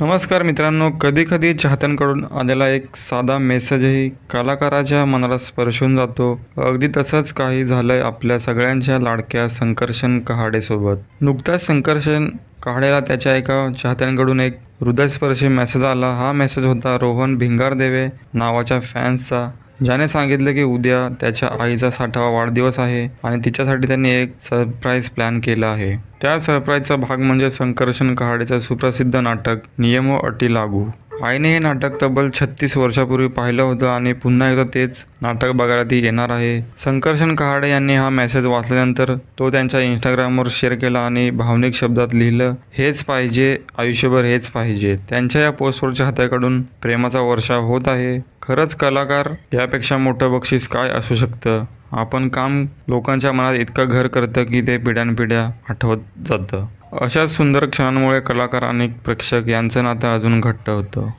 नमस्कार मित्रांनो कधी कधी चाहत्यांकडून आलेला एक साधा मेसेजही कलाकाराच्या मनाला स्पर्शून जातो. अगदी तसंच काही झालंय आपल्या सगळ्यांच्या लाडक्या संकर्षण कहाडेसोबत. नुकताच संकर्षण कहाडेला त्याच्या एका चाहत्यांकडून एक हृदयस्पर्शी मेसेज आला. हा मेसेज होता रोहन भिंगारदेवे नावाच्या फॅन्सचा. ज्याने सांगितलं की उद्या त्याच्या आईचा साठावा वाढदिवस आहे आणि तिच्यासाठी त्यांनी एक सरप्राईज प्लॅन केला आहे. त्या सरप्राईजचा भाग म्हणजे संकर्षण कहाडेचं सुप्रसिद्ध नाटक नियम व अटी लागू. आईने हे नाटक तब्बल छत्तीस वर्षापूर्वी पाहिलं होतं आणि पुन्हा एकदा तेच नाटक बघायला ती येणार आहे. संकर्षण कहाडे यांनी हा मेसेज वाचल्यानंतर तो त्यांच्या इंस्टाग्रामवर शेअर केला आणि भावनिक शब्दात लिहिलं हेच पाहिजे आयुष्यभर हेच पाहिजे. त्यांच्या या पोस्टवरच्या हाताकडून प्रेमाचा वर्षाव होत आहे. खरंच कलाकार यापेक्षा मोठं बक्षीस काय असू शकतं? आपण काम लोकांच्या मनात इतकं घर करतं की ते पिढ्यानपिढ्या आठवत जातं. अशाच सुंदर क्षणांमुळे कलाकार आणि प्रेक्षक यांचं नातं अजून घट्ट होतं.